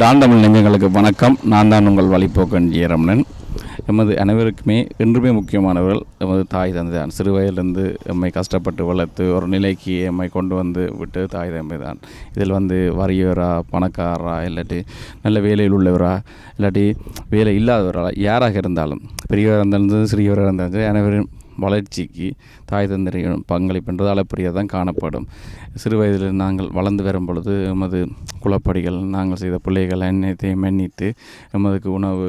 Don Tamil நெஞ்சங்களுக்கு வணக்கம். நான் தான் உங்கள் வழிபோக்கன் ஜெயரமணன். எமது அனைவருக்குமே என்றுமே முக்கியமானவர்கள் எமது தாய் தந்தை தான் சிறு வயதிலிருந்து எம்மை கஷ்டப்பட்டு வளர்த்து ஒரு நிலைக்கு எம்மை கொண்டு வந்து விட்டு தாய் தம்பி தான் இதில் வந்து வறியவரா பணக்காரரா இல்லாட்டி நல்ல வேலையில் உள்ளவரா இல்லாட்டி வேலை இல்லாதவரா யாராக இருந்தாலும் பெரியவராக இருந்தாலும் சிறியவராக இருந்தாலும் அனைவரும் வளர்ச்சிக்கு தாய் தந்தையின் பங்களிப்புன்றது அளப்பரியதான் தான் காணப்படும். சிறு வயதில் நாங்கள் வளர்ந்து வரும் பொழுது எமது குலப்படிகள் நாங்கள் செய்த பிள்ளைகள் அனைத்தையும் மன்னித்து எமதுக்கு உணவு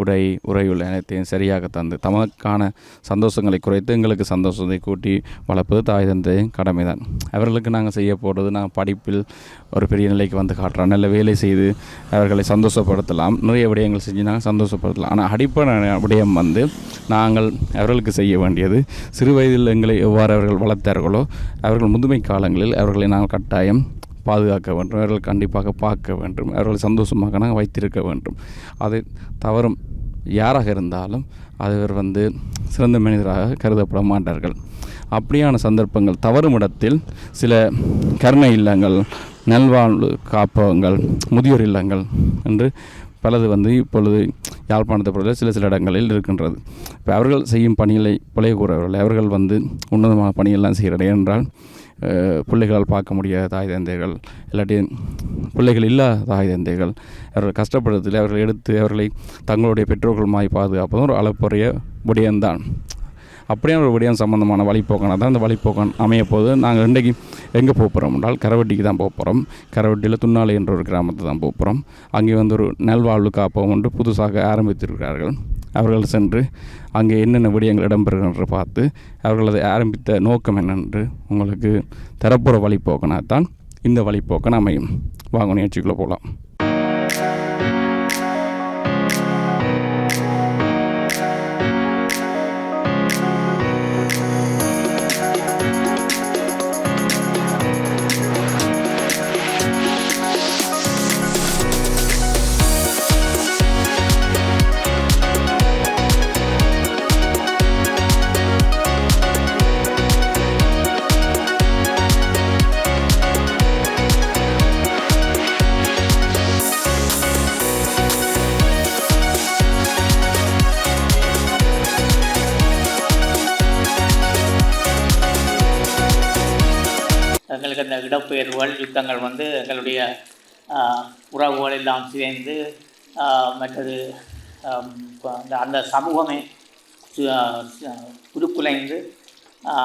உடை உறையுள்ள அனைத்தையும் சரியாக தந்து தமக்கான சந்தோஷங்களை குறைத்து எங்களுக்கு சந்தோஷத்தை கூட்டி வளர்ப்பது தாய் தந்தையின் கடமை தான் அவர்களுக்கு நாங்கள் செய்ய போகிறது நாங்கள் படிப்பில் ஒரு பெரிய நிலைக்கு வந்து காட்டுறோம் நல்ல வேலை செய்து அவர்களை சந்தோஷப்படுத்தலாம். நிறைய விடயங்கள் செஞ்சு நாங்கள் சந்தோஷப்படுத்தலாம். ஆனால் அடிப்படை விடயம் வந்து நாங்கள் அவர்களுக்கு செய்ய வேண்டியது சிறு வயதில் எங்களை எவ்வாறு அவர்கள் வளர்த்தார்களோ அவர்கள் முதுமை காலங்களில் அவர்களை நாங்கள் கட்டாயம் பாதுகாக்க வேண்டும். அவர்கள் கண்டிப்பாக பார்க்க வேண்டும். அவர்கள் சந்தோஷமாக நாங்கள் வைத்திருக்க வேண்டும். அதை தவறும் யாராக இருந்தாலும் அவர் வந்து சிறந்த மனிதராக கருதப்பட மாட்டார்கள். அப்படியான சந்தர்ப்பங்கள் தவறும் இடத்தில் சில கருணை இல்லங்கள் நல்வாழ்வு காப்பகங்கள் முதியோர் இல்லங்கள் என்று பலது வந்து இப்பொழுது யாழ்ப்பாணத்தை பொறுத்த சில சில இடங்களில் இருக்கின்றது. இப்போ அவர்கள் செய்யும் பணிகளை பிழைய கூறவர்கள் அவர்கள் வந்து உன்னதமான பணியெல்லாம் செய்கிறார்கள். என்றால் பிள்ளைகளால் பார்க்க முடியாத தாய் தந்தைகள் இல்லாட்டி பிள்ளைகள் இல்லாத தாய் தந்தைகள் அவர்கள் கஷ்டப்படுறதில் அவர்கள் எடுத்து அவர்களை தங்களுடைய பெற்றோர்களுமாய் பாதுகாப்பதும் ஒரு அளப்புறைய விடயம்தான் அப்படியே ஒரு விடயம் சம்மந்தமான வழிப்போக்கனாக தான் அந்த வழிப்போக்கன் அமைய போது நாங்கள் இன்றைக்கு எங்கே போக போகிறோம் என்றால் கரவட்டிக்கு தான் போக போகிறோம் கரவட்டியில் துண்ணாலை என்ற ஒரு கிராமத்தை தான் போக போகிறோம் அங்கே வந்து ஒரு நல்வாழ்வு காப்பகம் ஒன்று புதுசாக ஆரம்பித்திருக்கிறார்கள். அவர்கள் சென்று அங்கே என்னென்ன விடயங்கள் இடம்பெறுகின்ற பார்த்து அவர்கள் அதை ஆரம்பித்த நோக்கம் என்னென்று உங்களுக்கு தரப்புற வழிப்போக்கனாக தான் இந்த வழிபோக்கன் அமையும். வாங்க நிகழ்ச்சிக்குள்ளே போகலாம். அந்த யுத்தங்கள் வந்து எங்களுடைய உறவுகள் எல்லாம் சேர்ந்து மற்றது அந்த அந்த சமூகமே சு-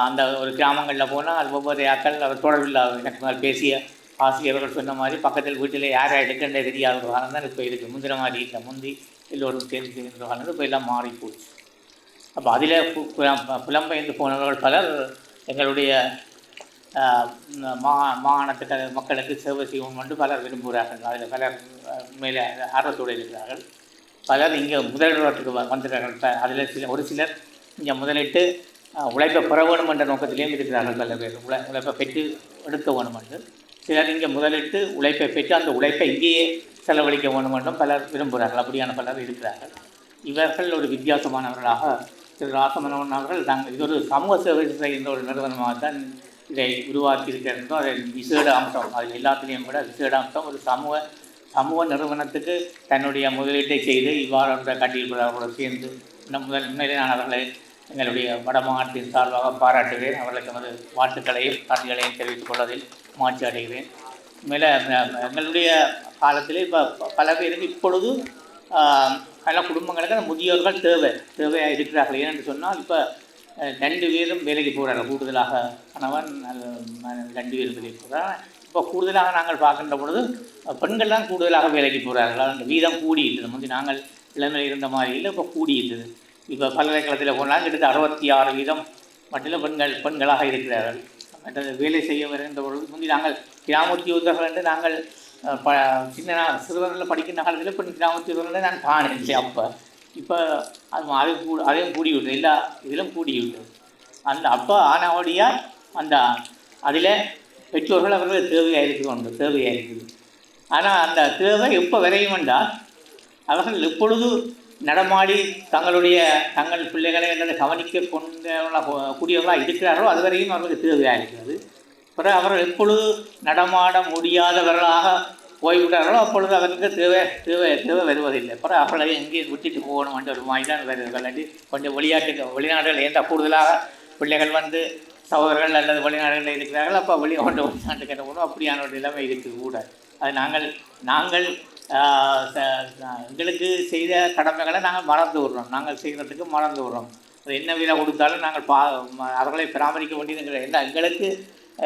அந்த ஒரு கிராமங்களில் போனால் அது ஒவ்வொரு ஆக்கள் அவர் தொடர்பில்லாத எனக்கு மேல் பேசிய ஆசிரியர்கள் சொன்ன மாதிரி பக்கத்தில் வீட்டில் யார் எடுக்கின்ற தெரியாத ஒரு காலம் தான் இப்போ இருக்குது முந்திர மாதிரி இல்லை. முந்தி எல்லோரும் சேர்ந்து செய்கின்ற காலம் இப்போ எல்லாம் மாறி போச்சு அப்போ அதில் புலம்பெயர்ந்து போனவர்கள் பலர் எங்களுடைய மா மாகாணத்துக்கு மக்களுக்கு சேவை செய்வோம் என்று பலர் விரும்புகிறார்கள். அதில் பலர் மேலே உண்மையிலே ஆர்வத்தோடு இருக்கிறார்கள். பலர் இங்கே முதலிடத்துக்கு வ- வந்திருக்கிறார்கள். அதில் சில ஒரு சிலர் இங்கே முதலிட்டு உழைப்பை பெற வேணும் என்ற நோக்கத்திலேயும் இருக்கிறார்கள் பல பேர். உழை உழைப்பை பெற்று எடுக்க வேணும் என்று. சிலர் இங்கே முதலிட்டு உழைப்பை பெற்று அந்த உழைப்பை இங்கேயே செலவழிக்க வேணும் என்றும் பலர் விரும்புகிறார்கள். அப்படியான பலர் இருக்கிறார்கள். இவர்கள் ஒரு வித்தியாசமானவர்களாக திரு ராசமனவன் அவர்கள் நாங்கள் இது ஒரு சமூக சேவை செய்கின்ற ஒரு நிறுவனமாக தான் இதை உருவாக்கியிருக்கிறதோ அதை விசேட அம்சம் அது எல்லாத்துலேயும் கூட விசேட அம்சம் ஒரு சமூக சமூக நிறுவனத்துக்கு தன்னுடைய முதலீட்டை செய்து இவ்வாறு அந்த கட்டியிருப்பவர்களோடு சேர்ந்து இன்னும் முதல் உண்மையிலே நான் அவர்களை எங்களுடைய வடமாகாணத்தின் சார்பாக பாராட்டுகிறேன். அவர்களுக்கு நமது வாழ்த்துக்களையும் நன்றிகளையும் தெரிவித்துக் கொள்வதில் மாற்றி அடைகிறேன். மேலே எங்களுடைய காலத்திலே இப்போ பல பேருக்கு இப்பொழுது பல குடும்பங்களுக்கு முதியோர்கள் தேவை தேவையாக இருக்கிறார்கள். ஏனென்று சொன்னால் இப்போ ரெண்டு பேரும் வேலைக்கு போகிறார்கள் கூடுதலாக கணவன் ரெண்டு பேரும் வேலைக்கு போகிறாங்க இப்போ கூடுதலாக நாங்கள் பார்க்கின்ற பொழுது பெண்கள் தான் கூடுதலாக வேலைக்கு போகிறார்கள் அந்த வீதம் கூடியிருந்தது முந்தி நாங்கள் இளமையில் இருந்த மாதிரி இல்லை இப்போ கூடியிருந்தது இப்போ பல்கலைக்கழகத்தில் போனால் கிட்டத்தட்ட அறுபத்தி ஆறு வீதம் மட்டும் பெண்கள் பெண்களாக இருக்கிறார்கள். மற்றது வேலை செய்ய வருகின்ற பொழுது முந்தி நாங்கள் கிராமத்தியோதர்கள் என்று நாங்கள் ப சின்ன சிறுவர்களில் படிக்கின்ற காலத்தில் பெண் கிராமத்தியோதர்களை நான் காணவில்லை. அப்போ இப்போ அது அது கூ அதையும் கூடி விட்டது எல்லா இதிலும் கூடி விட்டது அந்த அப்போ ஆனவடியாக அந்த அதில் பெற்றோர்கள் அவர்கள் தேவையாக இருக்குது ஒன்று தேவையாக இருக்குது ஆனால் அந்த தேவை எப்போ விரையும் என்றால் அவர்கள் எப்பொழுது நடமாடி தங்களுடைய தங்கள் பிள்ளைகளை என்றதை கவனிக்க கொண்ட கூடியவர்களாக இருக்கிறார்களோ அதுவரையும் அவர்களுக்கு தேவையாக இருக்கிறது பிறகு அவர்கள் எப்பொழுது நடமாட முடியாதவர்களாக போய்விட்டார்களோ அப்பொழுது அவருக்கு தேவை தேவை தேவை வருவதில்லை. அப்புறம் அவர்களை எங்கேயும் விட்டுட்டு போகணும்ன்ற ஒரு மாதிரி தான் வருது இல்லாட்டி கொஞ்சம் வெளிநாட்டுக்கு வெளிநாடுகள் ஏன்டா கூடுதலாக பிள்ளைகள் வந்து சகோதரர்கள் அல்லது வெளிநாடுகளில் இருக்கிறார்கள் அப்போ வெளி கொண்டு வெளிநாட்டுக்கு என்ன அப்படியான ஒரு நிலைமை இருக்குது கூட அது நாங்கள் நாங்கள் எங்களுக்கு செய்த கடமைகளை நாங்கள் மறந்து விடுறோம். நாங்கள் செய்கிறதுக்கு மறந்து விடுறோம். அது என்ன விலை கொடுத்தாலும் நாங்கள் பா அவர்களை பராமரிக்க வேண்டியது எங்களை எங்களுக்கு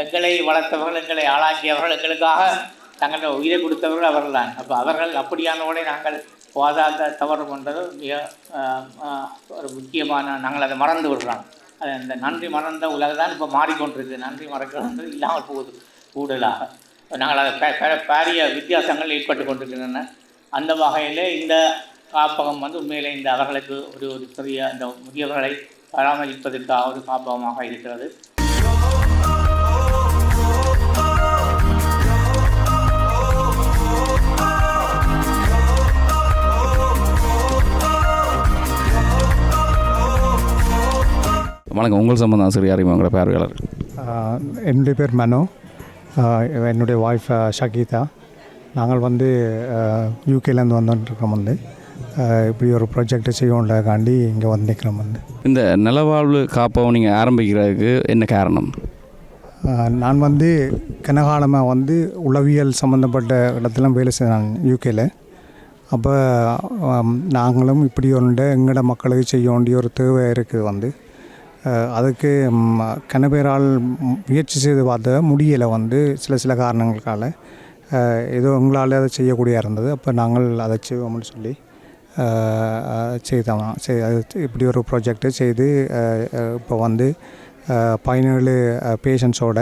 எங்களை வளர்த்தவர்கள் எங்களை ஆளாக்கியவர்கள் எங்களுக்காக தங்களோட உயிரை கொடுத்தவர்கள் அவர்கள் தான் அப்போ அவர்கள் அப்படியானவர்களை நாங்கள் போதாத தவறு கொண்டது மிக ஒரு முக்கியமான நாங்கள் அதை மறந்து விடுறோம். அது அந்த நன்றி மறந்த உலக தான் இப்போ மாறிக்கொண்டிருக்கு. நன்றி மறக்கிறது இல்லாமல் போகுது கூடுதலாக. நாங்கள் அதை பே- பே- பாரிய வித்தியாசங்கள் ஏற்பட்டு கொண்டிருக்கின்றன. அந்த வகையில் இந்த காப்பகம் வந்து உண்மையிலே இந்த அவர்களுக்கு ஒரு ஒரு பெரிய அந்த முதியவர்களை பராமரிப்பதற்காக ஒரு காப்பகமாக இருக்கிறது. வணக்கம். உங்கள் சம்பந்தம் சிறிய அறிமுகங்கள பார்வையாளர் என்னுடைய பேர் மனோ. என்னுடைய ஒய்ஃப் ஷகீதா. நாங்கள் வந்து யூகேலேருந்து வந்துட்டுருக்கோம் வந்து. இப்படி ஒரு ப்ராஜெக்ட் செய்யணுன்றதுக்காண்டி இங்கே வந்து நிற்கிறோம் வந்து. இந்த நிலவாழ்வு காப்பகம் நீங்கள் ஆரம்பிக்கிறதுக்கு என்ன காரணம்? நான் வந்து கனகாலமாக வந்து உளவியல் சம்மந்தப்பட்ட இடத்துல வேலை செய்தேன் யூகேல அப்போ நாங்களும் இப்படி ஒன்று எங்களோட மக்களுக்கு செய்ய வேண்டிய ஒரு தேவை இருக்குது வந்து. அதுக்கு ம், முயற்சி செய்து பார்த்த முடியலை வந்து சில சில காரணங்களுக்கால. ஏதோ எங்களால் அதை செய்யக்கூடிய இருந்தது. அப்போ நாங்கள் அதை செய்வோம்னு சொல்லி செய்தோம். செய் அது இப்படி ஒரு ப்ராஜெக்டை செய்து இப்போ வந்து பதினேழு பேஷண்ட்ஸோட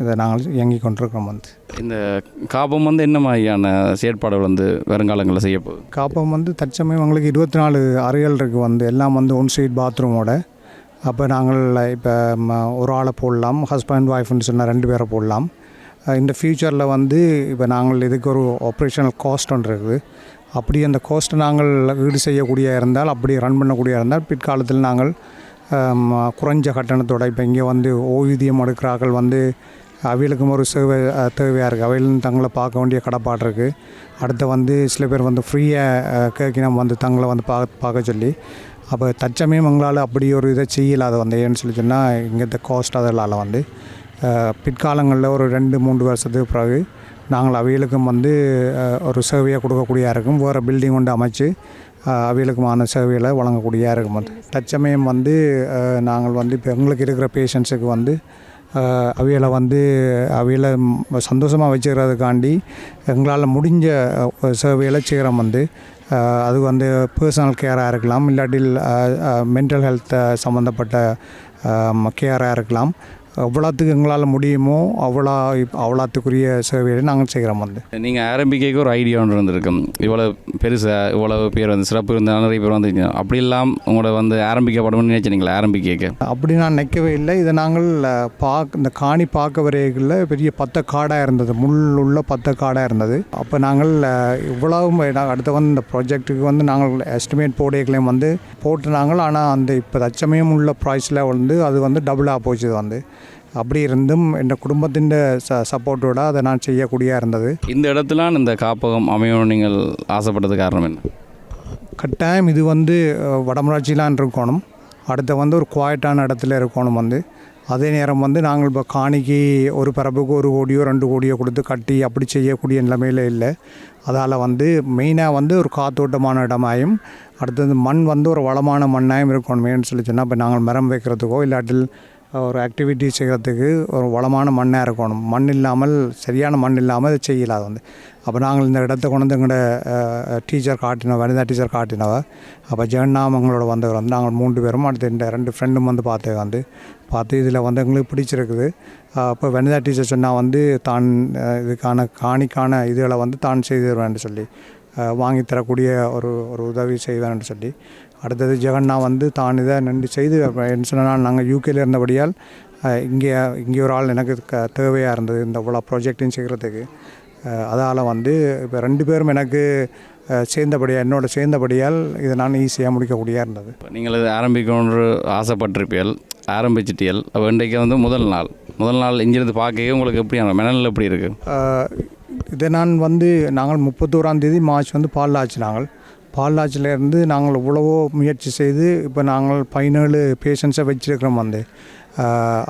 இதை நாங்கள் இயங்கி கொண்டிருக்கிறோம் வந்து. இந்த காப்பம் வந்து என்ன மாதிரியான செயற்பாடுகள் வந்து வருங்காலங்களில் செய்ய போகுது? காப்பம் வந்து தற்சமயம் எங்களுக்கு இருபத்தி நாலு அறைகள் இருக்குது வந்து. எல்லாம் வந்து ஒன் ஸ்ட்ரீட் பாத்ரூமோட அப்போ நாங்கள் இப்போ ஒரு ஆளை போடலாம் ஹஸ்பண்ட் ஒய்ஃப்னு சொன்ன ரெண்டு பேரை போடலாம். இந்த ஃப்யூச்சரில் வந்து இப்போ நாங்கள் இதுக்கு ஒரு ஆப்ரேஷனல் காஸ்ட் ஒன்று இருக்குது. அப்படி அந்த காஸ்ட்டை நாங்கள் ஈடு செய்யக்கூடிய இருந்தால் அப்படி ரன் பண்ணக்கூடிய இருந்தால் பிற்காலத்தில் நாங்கள் குறைஞ்ச கட்டணத்தோட இப்போ இங்கே வந்து ஓய்வூதியம் எடுக்கிறார்கள் வந்து அவைகளுக்கும் ஒரு சேவை தேவையாக இருக்குது அவையிலும் தங்களை பார்க்க வேண்டிய கடப்பாடு இருக்குது அடுத்து வந்து சில பேர் வந்து ஃப்ரீயாக கேட்கினம் வந்து தங்களை வந்து பார்க்க பார்க்க சொல்லி அப்போ தற்சமயம் எங்களால் அப்படி ஒரு இதை செய்யலாத வந்து. ஏன்னு சொல்லி சொன்னால் இங்கே இந்த காஸ்ட் அதெல்லாம் வந்து பிற்காலங்களில் ஒரு ரெண்டு மூன்று வருஷத்துக்கு பிறகு நாங்கள் அவைகளுக்கும் வந்து ஒரு சேவையை கொடுக்கக்கூடியா இருக்கும் வேறு பில்டிங் கொண்டு அமைச்சு அஹ், அவைகளுக்குமான சேவைகளை வழங்கக்கூடியா இருக்கும் வந்து. தற்சமயம் வந்து நாங்கள் வந்து இப்போ எங்களுக்கு இருக்கிற பேஷண்ட்ஸுக்கு வந்து அஹ், வந்து அவிகளை சந்தோஷமாக வச்சுக்கிறதுக்காண்டி எங்களால் முடிஞ்ச சேவைகளை செய்கிறோம் வந்து. அது வந்து பர்சனல் கேராக இருக்கலாம் இல்லாட்டில் மென்டல் ஹெல்த் சம்மந்தப்பட்ட கேராக இருக்கலாம். எவ்வளோத்துக்கு எங்களால் முடியுமோ அவ்வளோ அவ்வளோத்துக்குரிய சேவையை நாங்கள் செய்கிறோம் வந்து. நீங்கள் ஆரம்பிக்க ஒரு ஐடியா ஒன்று இருந்திருக்கும் இவ்வளோ பெருசாக இவ்வளோ பேர் வந்து சிறப்பு இருந்தால் நிறைய பேர் வந்து அப்படி இல்லாமல் உங்களோட வந்து ஆரம்பிக்கப்படணும்னு நினைச்சினீங்களா ஆரம்பிக்க அப்படி நான் நிற்கவே இல்லை. இதை நாங்கள் பார்க்க இந்த காணி பார்க்க வரைகளில் பெரிய பத்த காடாக இருந்தது. முள் உள்ள பத்த காடாக இருந்தது. அப்போ நாங்கள் இவ்வளவு அடுத்து வந்து இந்த ப்ராஜெக்ட்டுக்கு வந்து நாங்கள் எஸ்டிமேட் போடைகளையும் வந்து போட்டு நாங்கள் ஆனால் அந்த இப்போ தச்சமயம் உள்ள ப்ரைஸில் வந்து அது வந்து டபுளாக போச்சு வந்து. அப்படி இருந்தும் என் குடும்பத்தின் ச சப்போர்ட்டோட அதை நான் செய்யக்கூடியா இருந்தது. இந்த இடத்துல இந்த காப்பகம் அமையணும் நீங்கள் ஆசைப்பட்டது காரணம் என்ன? கட்டாயம் இது வந்து வடமராட்சியிலான் இருக்கணும். அடுத்து வந்து ஒரு குவாய்ட்டான இடத்துல இருக்கணும் வந்து. அதே நேரம் வந்து நாங்கள் இப்போ காணிக்கு ஒரு பரப்புக்கு ஒரு கோடியோ ரெண்டு கோடியோ கொடுத்து கட்டி அப்படி செய்யக்கூடிய நிலைமையில் இல்லை. அதால் வந்து மெயினாக வந்து ஒரு காத்தோட்டமான இடமாயும் அடுத்தது மண் வந்து ஒரு வளமான மண்ணாயும் இருக்கணுமேன்னு சொல்லி சொன்னால் இப்போ நாங்கள் மரம் வைக்கிறதுக்கோ இல்லாட்டில் ஒரு ஆக்டிவிட்டி செய்கிறதுக்கு ஒரு வளமான மண்ணாக இருக்கணும். மண் இல்லாமல் சரியான மண் இல்லாமல் அதை செய்யலாது வந்து. அப்போ நாங்கள் இந்த இடத்த கொண்டு வந்து எங்களோட டீச்சர் காட்டினோம் வனிதா டீச்சர் காட்டினவ அப்போ ஜெகநாமங்களோட வந்தவர் வந்து நாங்கள் மூன்று பேரும் அடுத்து இந்த ரெண்டு ஃப்ரெண்டும் வந்து பார்த்து வந்து. பார்த்து இதில் வந்து எங்களுக்கு பிடிச்சிருக்குது. அப்போ வனிதா டீச்சர் சொன்னால் வந்து தான் இதுக்கான காணிக்கான இதுகளை வந்து தான் செய்து தருவேன்னு சொல்லி வாங்கி தரக்கூடிய ஒரு ஒரு உதவி செய்வேன்னு சொல்லி. அடுத்தது ஜெகன்னா வந்து தான் இதை நின்று செய்து என்ன சொன்னால் நாங்கள் யூகேல இருந்தபடியால் இங்கே இங்கே ஒரு ஆள் எனக்கு க தேவையாக இருந்தது இந்த இவ்வளோ ப்ராஜெக்டையும் செய்கிறதுக்கு. அதால் வந்து இப்போ ரெண்டு பேரும் எனக்கு சேர்ந்தபடியாக என்னோட சேர்ந்தபடியால் இதை நான் ஈஸியாக முடிக்கக்கூடியா இருந்தது. நீங்கள் இது ஆரம்பிக்கணும்னு ஆசைப்பட்டிருப்பியல் ஆரம்பிச்சிட்டியல். அப்போ இன்றைக்கு வந்து முதல் நாள். முதல் நாள் இங்கிருந்து பார்க்க உங்களுக்கு எப்படி மனநிலை எப்படி இருக்குது இதை நான் வந்து நாங்கள் முப்பத்தோராம் தேதி மார்ச் வந்து பால்லாச்சு நாங்கள். பாலாஜிலேருந்து நாங்கள் இவ்வளவோ முயற்சி செய்து இப்போ நாங்கள் பதினேழு பேஷண்ட்ஸை வச்சுருக்கிறோம் வந்து.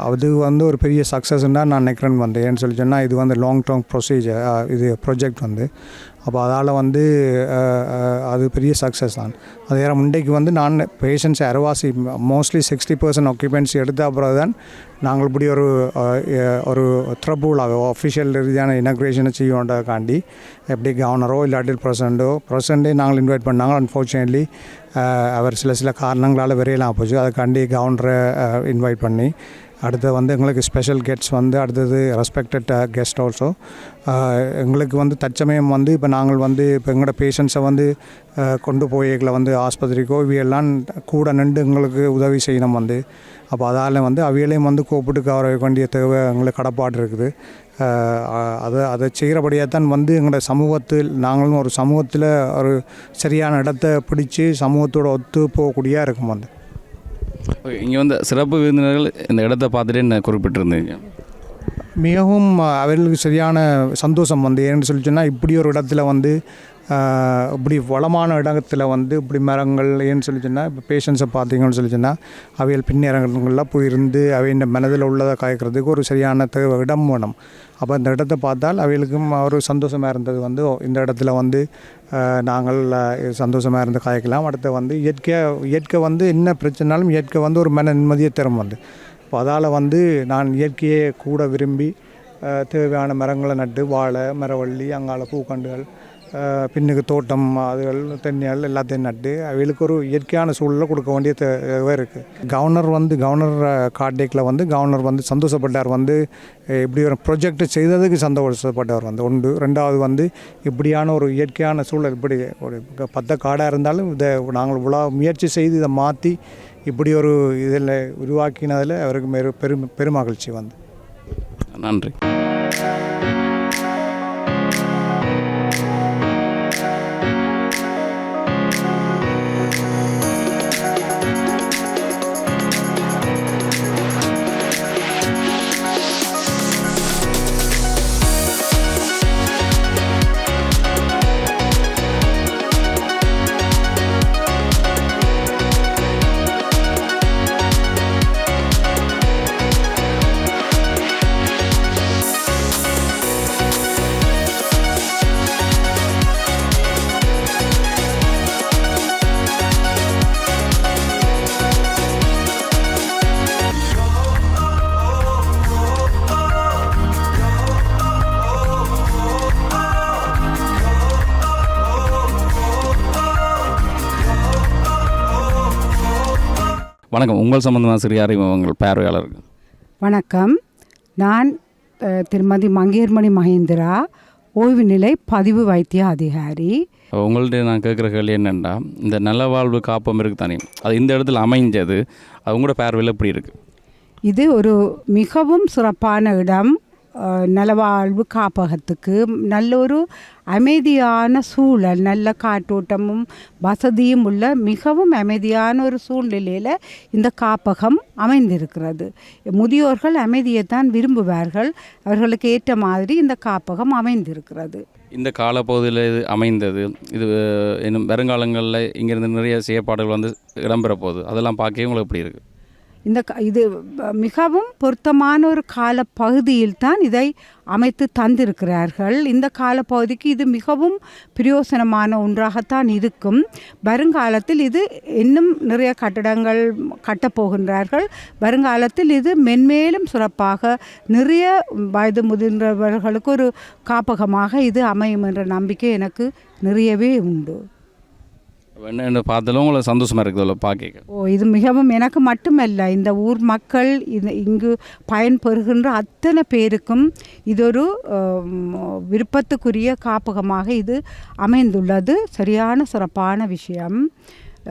அது வந்து ஒரு பெரிய சக்ஸஸ்ன்னு தான் நான் நினைக்கிறேன் வந்து. ஏன்னு சொல்லி சொன்னால் இது வந்து லாங் டேர்ம் ப்ரொசீஜர் இது ப்ரொஜெக்ட் வந்து. அப்போ அதால் வந்து அது பெரிய சக்ஸஸ் தான். அதே முண்டைக்கு வந்து நான் பேஷண்ட்ஸ் அரைவாசி மோஸ்ட்லி சிக்ஸ்டி பர்சன்ட் ஆக்குபென்சி எடுத்த அப்புறம் தான் நாங்கள் இப்படி ஒரு ஒரு த்ரபூலாக ஒஃபிஷியல் ரீதியான இனக்ரேஷனை செய்யணுன்றதுக்காண்டி எப்படி கவர்னரோ இல்லாட்டி பிரசிடண்டோ பிரசிடண்டே நாங்கள் இன்வைட் பண்ணாங்க. அன்ஃபார்ச்சுனேட்லி அவர் சில சில காரணங்களால் விரையலாம் போச்சு. அதுக்காண்டி கவர்னரை இன்வைட் பண்ணி அடுத்து வந்து எங்களுக்கு ஸ்பெஷல் கெஸ்ட்ஸ் வந்து அடுத்தது ரெஸ்பெக்டட் கெஸ்ட் ஆல்சோ எங்களுக்கு வந்து தற்சமயம் வந்து இப்போ நாங்கள் வந்து இப்போ எங்களோட பேஷண்ட்ஸை வந்து uh, கொண்டு கொண்டு எங்களை வந்து ஆஸ்பத்திரிக்கோ இவையெல்லாம் கூட நின்று எங்களுக்கு உதவி செய்யணும் வந்து. அப்போ அதால் வந்து அவைகளையும் வந்து கூப்பிட்டு கவர வேண்டிய தேவை எங்களுக்கு கடப்பாடு இருக்குது. Uh, அதை அதை செய்கிறபடியாக தான் வந்து எங்களோட சமூகத்தில் நாங்களும் ஒரு சமூகத்தில் ஒரு சரியான இடத்த பிடிச்சி சமூகத்தோட ஒத்து போகக்கூடியா இருக்கும் வந்து. இங்கே வந்து சிறப்பு விருந்தினர்கள் இந்த இடத்த பார்த்துட்டு என்ன குறிப்பிட்டிருந்தீங்க மிகவும் அவர்களுக்கு சரியான சந்தோஷம் வந்து ஏன்னு சொல்லி சொன்னால் இப்படி ஒரு இடத்துல வந்து இப்படி வளமான இடத்துல வந்து இப்படி மரங்கள் ஏன்னு சொல்லி சொன்னால் இப்போ பேஷண்ட்ஸை பார்த்தீங்கன்னு சொல்லி சொன்னால் அவைகள் பின்னரங்கள்லாம் போயிருந்து அவையின் மனதில் உள்ளதை காய்க்கிறதுக்கு ஒரு சரியான தேவை இடம் வேணும். அப்போ இந்த இடத்த பார்த்தால் அவைகளுக்கும் ஒரு சந்தோஷமாக இருந்தது வந்து இந்த இடத்துல வந்து நாங்கள் சந்தோஷமாக இருந்து காய்க்கலாம். அடுத்து வந்து இயற்கை இயற்கை வந்து என்ன பிரச்சனைனாலும் இயற்கை வந்து ஒரு மன நிம்மதியை தரும் வந்து. இப்போ அதால் வந்து நான் இயற்கையை கூட விரும்பி தேவையான மரங்களை நட்டு வாழை மரவள்ளி அங்கால பூக்கண்டுகள் பின்னுக்கு தோட்டம் அதுகள் தென்னிகள் எல்லாத்தையும் நட்டு அவளுக்கு ஒரு இயற்கையான சூழலை கொடுக்க வேண்டிய தேவை இருக்குது கவர்னர் வந்து கவர்னர் கார்டேக்கில் வந்து கவர்னர் வந்து சந்தோஷப்பட்டார். வந்து இப்படி ஒரு ப்ரொஜெக்ட் செய்ததுக்கு சந்தோஷப்பட்டவர் வந்து ஒன்று. ரெண்டாவது வந்து இப்படியான ஒரு இயற்கையான சூழல் இப்படி ஒரு பத்த காடாக இருந்தாலும் இதை நாங்கள் இவ்வளோ முயற்சி செய்து இதை மாற்றி இப்படி ஒரு இதில் உருவாக்கினதில் அவருக்கு பெரு பெரும் பெருமகிழ்ச்சி வந்து. நன்றி. வணக்கம். உங்கள் சம்பந்தமான சிறிய அறிமுகங்கள் பார்வையாளருக்கு. வணக்கம். நான் திருமதி மங்கேர்மணி மகேந்திரா ஓய்வு நிலை பதிவு வைத்திய அதிகாரி. உங்கள்ட்ட நான் கேட்குற கேள்வி என்னென்னா இந்த நல்ல வாழ்வு காப்பம் இருக்கு தானே. அது இந்த இடத்துல அமைஞ்சது அது உங்களோட பார்வையில் எப்படி இருக்குது இது ஒரு மிகவும் சிறப்பான இடம் நலவாழ்வு காப்பகத்துக்கு நல்ல ஒரு அமைதியான சூழல் நல்ல காற்றோட்டமும் வசதியும் உள்ள மிகவும் அமைதியான ஒரு சூழ்நிலையில் இந்த காப்பகம் அமைந்திருக்கிறது. முதியோர்கள் அமைதியைத்தான் விரும்புவார்கள். அவர்களுக்கு ஏற்ற மாதிரி இந்த காப்பகம் அமைந்திருக்கிறது. இந்த காலப்பகுதியில் இது அமைந்தது. இது இன்னும் வருங்காலங்களில் இங்கேருந்து நிறைய செயற்பாடுகள் வந்து இடம்பெற போகுது அதெல்லாம் பார்க்கவே உங்களுக்கு எப்படி இருக்குது இந்த க- இது மிகவும் பொருத்தமான ஒரு கால பகுதியில் தான் இதை அமைத்து தந்திருக்கிறார்கள். இந்த காலப்பகுதிக்கு இது மிகவும் பிரயோசனமான ஒன்றாகத்தான் இருக்கும். வருங்காலத்தில் இது இன்னும் நிறைய கட்டடங்கள் கட்டப்போகின்றார்கள் வருங்காலத்தில் இது மென்மேலும் சிறப்பாக நிறைய வயது முதிர்ந்தவர்களுக்கு ஒரு காப்பகமாக இது அமையும் என்ற நம்பிக்கை எனக்கு நிறையவே உண்டு. என்ன பார்த்தாலும் உங்களுக்கு சந்தோஷமாக இருக்குது பார்க்க. ஓ இது மிகவும் எனக்கு மட்டுமல்ல. இந்த ஊர் மக்கள் இது இங்கு பயன்பெறுகின்ற அத்தனை பேருக்கும் இது ஒரு விருப்பத்துக்குரிய காப்பகமாக இது அமைந்துள்ளது. சரியான சிறப்பான விஷயம்.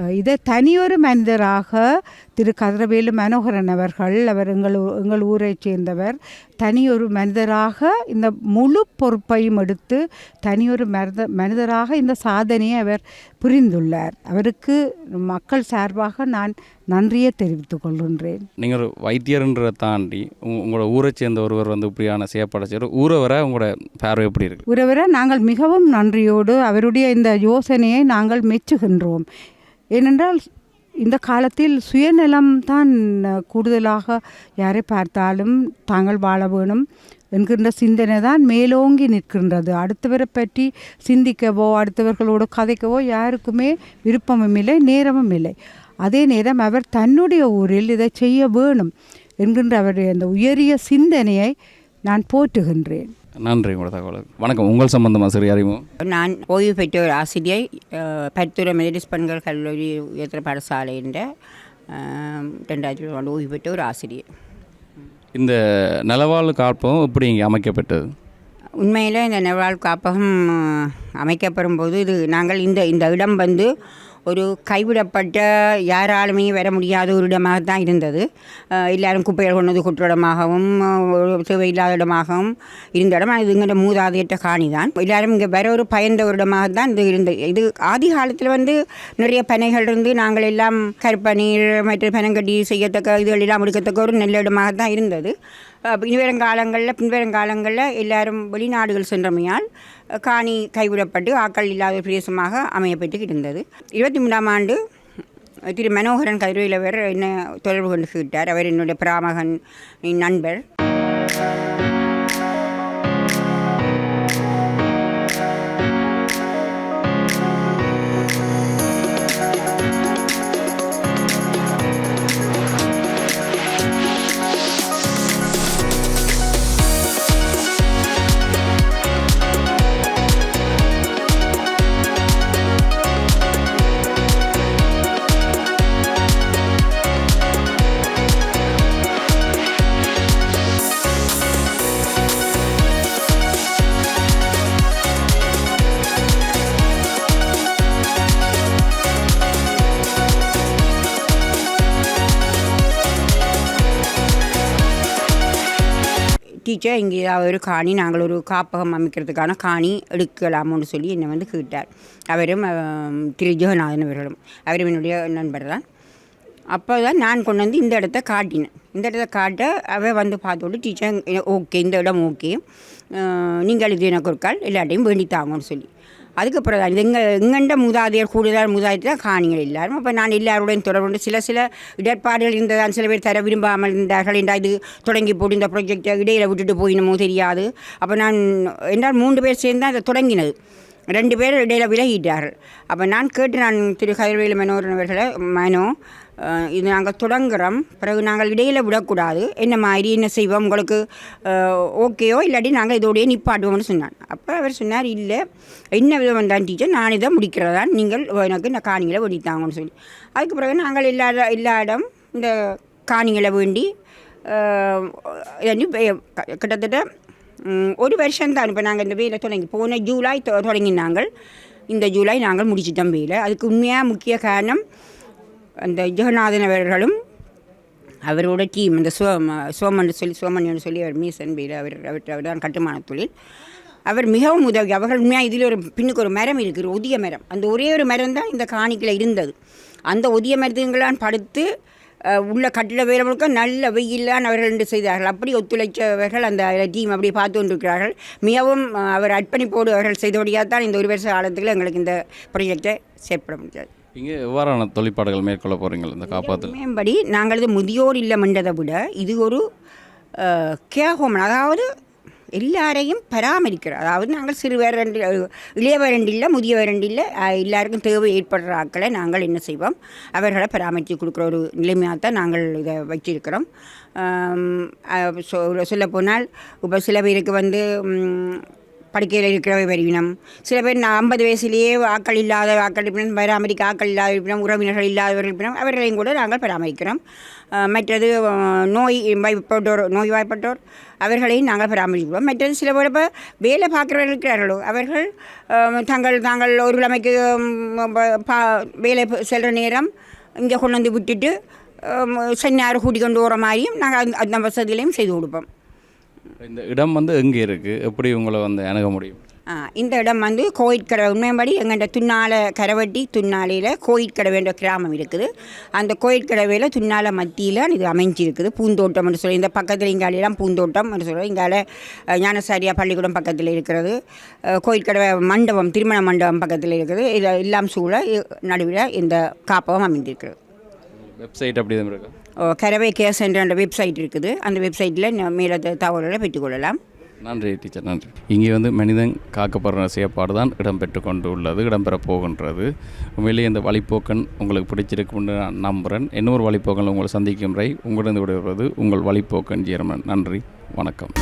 இதை தனியொரு மனிதராக திரு கதிரவேலு மனோகரன் அவர்கள் அவர் எங்கள் எங்கள் ஊரைச் சேர்ந்தவர் தனியொரு மனிதராக இந்த முழு பொறுப்பையும் எடுத்து தனியொரு மனித மனிதராக இந்த சாதனையை அவர் புரிந்துள்ளார். அவருக்கு மக்கள் சார்பாக நான் நன்றியை தெரிவித்துக் கொள்கின்றேன். நீங்கள் ஒரு வைத்தியர்ன்றதை தாண்டி உங்க- உங்களோட ஊரை சேர்ந்த ஒருவர் வந்து இப்படியான செய்யப்பட செய்கிற ஊரை வர உங்களோட பார்வை எப்படி இருக்குது உறவரை நாங்கள் மிகவும் நன்றியோடு அவருடைய இந்த யோசனையை நாங்கள் மெச்சுகின்றோம். ஏனென்றால் இந்த காலத்தில் சுயநலம் தான் கூடுதலாக யாரை பார்த்தாலும் தாங்கள் வாழ வேணும் என்கின்ற சிந்தனை தான் மேலோங்கி நிற்கின்றது. அடுத்தவரை பற்றி சிந்திக்கவோ அடுத்தவர்களோடு கதைக்கவோ யாருக்குமே விருப்பமும் இல்லை நேரமும் இல்லை. அதே நேரம் அவர் தன்னுடைய ஊரில் இதை செய்ய வேணும் என்கின்ற அவருடைய அந்த உயரிய சிந்தனையை நான் போற்றுகின்றேன். நன்றி உங்களோட தகவலுக்கு வணக்கம். உங்கள் சம்பந்தமாக சரி அறிமுகம் நான் ஓய்வு பெற்ற ஒரு ஆசிரியை அஹ், பருத்தூர் மெதடிஸ் பெண்கள் கல்லூரி உயர்தர பாடசாலை என்ற அஹ், ரெண்டாயிரத்தி ஆண்டு ஓய்வு பெற்ற ஒரு ஆசிரியை. இந்த நிலவாழ் காப்பகம் எப்படி இங்கே அமைக்கப்பட்டது? உண்மையில் இந்த நெவால் காப்பகம் அமைக்கப்படும் போது இது நாங்கள் இந்த இந்த இடம் வந்து ஒரு கைவிடப்பட்ட யாராலுமே வர முடியாத ஒரு இடமாக தான் இருந்தது எல்லாரும் குப்பைகள் கொண்டது கொட்டுற இடமாகவும் இல்லாத தேவையில்லாத இடமாகவும் இருந்த இடம். இது இங்கே மூதாதையற்ற காணி தான். எல்லாரும் இங்கே வர ஒரு பயந்த ஒரு இடமாக தான் இது இருந்தது. இது ஆதி காலத்தில் வந்து நிறைய பனைகள் இருந்து நாங்கள் எல்லாம் கற்பனை மற்ற பனங்கட்டி செய்யத்தக்க இதுகள் எல்லாம் எடுக்கத்தக்க ஒரு நல்ல இடமாக தான் இருந்தது. அஹ் பின்வருங்காலங்களில் பின்வருங்காலங்களில் எல்லாரும் வெளிநாடுகள் சென்றமையால் காணி கைவிடப்பட்டு ஆக்கள் இல்லாத ஒரு பிரதேசமாக அமையப்பட்டு இருந்தது இருபத்தி மூணாம் ஆண்டு திரு மனோகரன் கதிரவேலவர் என்ன தொடர்பு கொண்டு கேட்டார். அவர் என்னுடைய பிராமகன் நண்பர். டீச்சர் இங்கே ஒரு காணி நாங்கள் ஒரு காப்பகம் அமைக்கிறதுக்கான காணி எடுக்கலாமோன்னு சொல்லி என்னை வந்து கேட்டார். அவரும் திரு ஜெகநாதன் அவர்களும். அவரும் என்னுடைய நண்பர் தான். அப்போ தான் நான் கொண்டு வந்து இந்த இடத்த காட்டினேன். இந்த இடத்த காட்ட அவ வந்து பார்த்தோட்டு டீச்சர் ஓகே இந்த இடம் ஓகே. நீங்கள் இது எனக்கு ஒரு எல்லாட்டையும் வேண்டி தாங்கன்னு சொல்லி. அதுக்கப்புறம் தான் இது எங்கள் எங்கண்ட மூதாதையர் கூடுதல் மூதாதையர் தான் காணிகள் எல்லாரும். அப்போ நான் எல்லாருடையும் தொடர்புண்டு சில சில இடர்பாடுகள் இருந்ததான் சில பேர் தர விரும்பாமல் இருந்தார்கள் என்றால் இது தொடங்கி போட்டு இந்த ப்ரொஜெக்டை இடையில விட்டுட்டு போயினமோ தெரியாது. அப்போ நான் என்றால் மூன்று பேர் சேர்ந்து தான் அதை தொடங்கினது. ரெண்டு பேர் இடையில விலகிட்டார்கள். அப்போ நான் கேட்டு நான் திரு கதிர்வேலு மனோரன் அவர்களை மனோ இது நாங்கள் தொடங்குறோம். பிறகு நாங்கள் இடையில விடக்கூடாது. என்ன மாதிரி என்ன செய்வோம் உங்களுக்கு ஓகேயோ இல்லாட்டி நாங்கள் இதோடய நிப்பாட்டுவோம்னு சொன்னான் அப்போ அவர் சொன்னார் இல்லை என்ன விதம் வந்தான் டீச்சர் நான் இதை முடிக்கிறதான் நீங்கள் எனக்கு இந்த காணிகளை வெடித்தாங்கன்னு சொல்லி. அதுக்கு பிறகு நாங்கள் எல்லா எல்லா இடம் இந்த காணிகளை வேண்டி கிட்டத்தட்ட ஒரு வருஷம் தான் இப்போ நாங்கள் இந்த வேலை தொடங்கி. போன ஜூலை தொ- தொடங்கி நாங்கள் இந்த ஜூலை நாங்கள் முடிச்சிட்டோம் வேலை. அதுக்கு உண்மையாக முக்கிய காரணம் அந்த ஜெகநாதன் அவர்களும் அவரோட டீம் இந்த சோம சோமன் சொல்லி சோமன் சொல்லி அவர் மீசன் பீர் அவர் அவர் அவர் தான் கட்டுமான தொழில். அவர் மிகவும் உதவி அவர்கள் உண்மையாக இதில் ஒரு பின்னுக்கு ஒரு மரம் இருக்குது ஒரு ஒதிய மரம். அந்த ஒரே ஒரு மரம் தான் இந்த காணிக்கில் இருந்தது. அந்த ஒதிய மரத்துங்களான் படுத்து உள்ள கட்டிட வீரர்களுக்கு நல்ல வெயிலான் அவர்கள் என்று செய்தார்கள். அப்படி ஒத்துழைச்சவர்கள் அந்த டீம் அப்படி பார்த்து கொண்டிருக்கிறார்கள். மிகவும் அவர் அர்ப்பணிப்போடு அவர்கள் செய்தபடியாக தான் இந்த ஒரு வருஷ காலத்தில் எங்களுக்கு இந்த ப்ராஜெக்டை செயற்பட முடியாது இங்கே எவ்வாறான தொழிற்பாடுகள் மேற்கொள்ள போகிறீங்க இந்த காப்பாற்று மேம்படி நாங்கள் இது முதியோர் இல்லம்ன்றதை விட இது ஒரு கேர் ஹோம் அதாவது எல்லாரையும் பராமரிக்கிறோம் அதாவது நாங்கள் சிறுவர் ரெண்டு இளையவர் ரெண்டு இல்லை முதியவர் ரெண்டு இல்லை எல்லாருக்கும் தேவை ஏற்படுற ஆட்களை நாங்கள் என்ன செய்வோம்? அவர்களை பராமரித்து கொடுக்குற ஒரு நிலைமையாக தான் நாங்கள் இதை வச்சிருக்கிறோம். சொல்லப்போனால் இப்போ சில பேருக்கு வந்து படுக்கையில் இருக்கிறவை வருவினம் சில பேர் நான் ஐம்பது வயசுலேயே வாக்கள் இல்லாத ஆக்கள் இருப்பினும் பராமரிக்க ஆக்கள் இல்லாத இருப்பினம் உறவினர்கள் இல்லாதவர்கள் இருப்பினம் அவர்களையும் கூட நாங்கள் பராமரிக்கிறோம். மற்றது நோய் வாய்ப்பட்டோர் நோய் வாய்ப்பட்டோர் அவர்களையும் நாங்கள் பராமரிக்கிறோம். மற்றது சில பேர் இப்போ வேலை பார்க்குறவர்கள் இருக்கிறார்களோ அவர்கள் தங்கள் தாங்கள் ஒரு கிழமைக்கு வேலை செல்கிற நேரம் இங்கே கொண்டு வந்து விட்டுட்டு சென்னாறு கூட்டி கொண்டு போகிற மாதிரியும் நாங்கள் அந்த வசதிகளையும் செய்து கொடுப்போம். இந்த இடம் வந்து எங்கே இருக்குது எப்படி உங்களை வந்து அணுக முடியும்? இந்த இடம் வந்து கோயிற்கடை உண்மைப்படி எங்கள்கிட்ட துன்னால கரவட்டி துன்னாலையில் கோயிற்கடை என்ற கிராமம் இருக்குது. அந்த கோயிற்கடவையில் துன்னால மத்தியில் இது அமைஞ்சிருக்குது. பூந்தோட்டம் என்று சொல்லி இந்த பக்கத்தில் இங்காலெல்லாம் பூந்தோட்டம் என்று சொல்லுவோம் இங்கால ஞானசாரியா பள்ளிக்கூடம் பக்கத்தில் இருக்கிறது. கோயில் கோயிற்கடவை மண்டபம் திருமண மண்டபம் பக்கத்தில் இருக்குது. இது எல்லாம் சூழ நடுவில் இந்த காப்பகம் அமைந்திருக்கிறது. வெப்சைட் அப்படி எதுவும் இருக்கா? கரவை கேர் சென்டர் என்ற வெப்சைட் இருக்குது. அந்த வெப்சைட்டில் மேலே தகவல்களை பெற்றுக்கொள்ளலாம். நன்றி டீச்சர் நன்றி. இங்கே வந்து மனிதன் காக்கப்படுற செயற்பாடு தான் இடம்பெற்று கொண்டு உள்ளது இடம்பெற போகின்றது. உண்மையிலேயே இந்த வழிப்போக்கன் உங்களுக்கு பிடிச்சிருக்குன்னு நான் நம்புகிறேன் இன்னொரு வழிப்போக்கன் உங்களை சந்திக்கும் வரை உங்களிடம் விடுவது உங்கள் வழிப்போக்கன் ஜீரமன் நன்றி வணக்கம்.